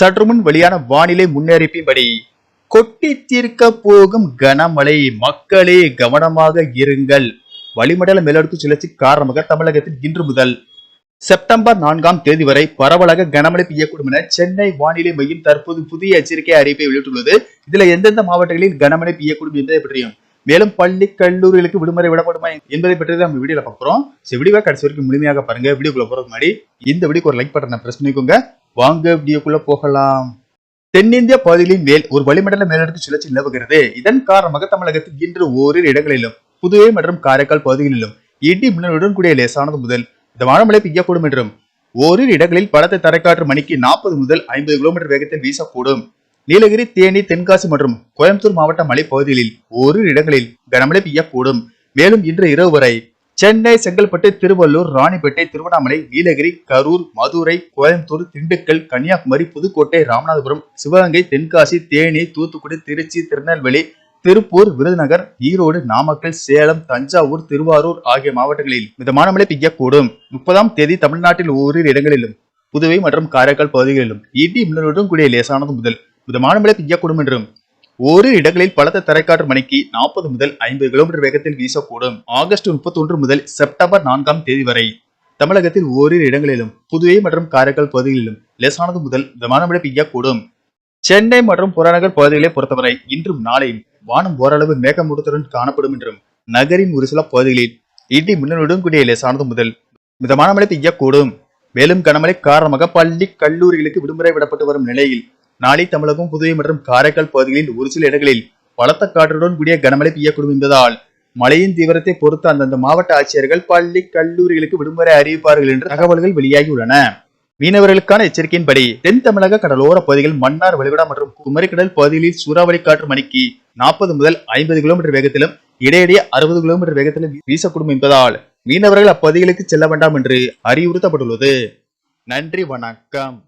சற்றுமுன் வெளியான வானிலை முன்னறிப்பின்படி கொட்டி தீர்க்க போகும் கனமழை மக்களே கவனமாக இருங்கள். வளிமண்டல மேலடுக்கு சுழற்சி காரணமாக தமிழகத்தில் இன்று முதல் செப்டம்பர் நான்காம் தேதி வரை பரவலாக கனமழை பெய்யக்கூடும் என சென்னை வானிலை மையம் தற்போது புதிய எச்சரிக்கை அறிவிப்பை வெளியிட்டுள்ளது. இதுல எந்தெந்த மாவட்டங்களில் கனமழை பெய்யக்கூடும் என்பதை பற்றியும் மேலும் பள்ளி கல்லூரிகளுக்கு விடுமுறை விடப்படுமா என்பதை பற்றி தான் நம்ம வீடியோல பார்க்குறோம். சரி வீடியோ கடைசி வரைக்கும் முழுமையாக பாருங்க. வீடியோக்குள்ள போறதுக்கு முன்னாடி இந்த வீடியோக்கு ஒரு லைக் பட்டனை பிரஸ் பண்ணிக்கோங்க. வாங்க வீடியோக்குள்ள போகலாம். தென்னிந்திய பகுதிகளின் மேல் ஒரு வளிமண்டல மேலடுக்கு சுழற்சி நிலவுகிறது. இதன் காரணமாக தமிழகத்தில் இன்று ஓரிரு இடங்களிலும் புதுவை மற்றும் காரைக்கால் பகுதிகளிலும் இடி மின்னலுடன் கூடிய லேசானது முதல் மிதமான மழை பெய்யக்கூடும் என்றும் ஓரிரு இடங்களில் பலத்த தரைக்காற்று மணிக்கு நாற்பது முதல் ஐம்பது கிலோமீட்டர் வேகத்தில் வீசக்கூடும். நீலகிரி தேனி தென்காசி மற்றும் கோயம்புத்தூர் மாவட்ட மலைப்பகுதிகளில் ஓரிரு இடங்களில் கனமழை பெய்யக்கூடும். மேலும் இன்று இரவு வரை சென்னை செங்கல்பட்டு திருவள்ளூர் ராணிப்பேட்டை திருவண்ணாமலை நீலகிரி கரூர் மதுரை கோயம்புத்தூர் திண்டுக்கல் கன்னியாகுமரி புதுக்கோட்டை ராமநாதபுரம் சிவகங்கை தென்காசி தேனி தூத்துக்குடி திருச்சி திருநெல்வேலி திருப்பூர் விருதுநகர் ஈரோடு நாமக்கல் சேலம் தஞ்சாவூர் திருவாரூர் ஆகிய மாவட்டங்களில் மிதமான மழை பெய்யக்கூடும். முப்பதாம் தேதி தமிழ்நாட்டில் ஓரிரு இடங்களிலும் புதுவை மற்றும் காரைக்கால் பகுதிகளிலும் இடி மின்னலுடன் கூடிய லேசானது முதல் மிதமான மழை பெய்யக்கூடும் என்றும் ஒரு இடங்களில் பலத்த தரைக்காற்று மணிக்கு நாற்பது முதல் ஐம்பது கிலோமீட்டர் வேகத்தில் வீசக்கூடும். ஆகஸ்ட் முப்பத்தி ஒன்று முதல் செப்டம்பர் நான்காம் தேதி வரை தமிழகத்தில் ஓரிரு இடங்களிலும் புதுவை மற்றும் காரைக்கால் பகுதிகளிலும் லேசானது முதல் விமானமழை பெய்யக்கூடும். சென்னை மற்றும் புறநகர் பகுதிகளை பொறுத்தவரை இன்றும் நாளையும் வானம் ஓரளவு மேகமூட்டத்துடன் காணப்படும் என்றும் நகரின் ஒரு சில பகுதிகளில் இடி மின்னலுடன் கூடிய லேசானது முதல் மிதமான மழை பெய்யக்கூடும். மேலும் கனமழை காரணமாக பள்ளி கல்லூரிகளுக்கு விடுமுறை விடப்பட்டு வரும் நிலையில் நாளை தமிழகம் புதுவை மற்றும் காரைக்கால் பகுதிகளில் ஒரு சில இடங்களில் பலத்த காற்றுடன் கூடிய கனமழை பெய்யக்கூடும் என்பதால் மழையின் தீவிரத்தை பொறுத்து அந்தந்த மாவட்ட ஆட்சியர்கள் பள்ளி கல்லூரிகளுக்கு விடுமுறை அறிவிப்பார்கள் என்று தகவல்கள் வெளியாகியுள்ளன. மீனவர்களுக்கான எச்சரிக்கையின்படி தென் தமிழக கடலோர பகுதிகள் மன்னார் வளைகுடா மற்றும் குமரிக்கடல் பகுதிகளில் சூறாவளி காற்று மணிக்கு நாற்பது முதல் ஐம்பது கிலோமீட்டர் வேகத்திலும் இடையிடையே அறுபது கிலோமீட்டர் வேகத்திலும் வீசக்கூடும் என்பதால் மீனவர்கள் அப்பகுதிகளுக்கு செல்ல வேண்டாம் என்று அறிவுறுத்தப்பட்டுள்ளது. நன்றி வணக்கம்.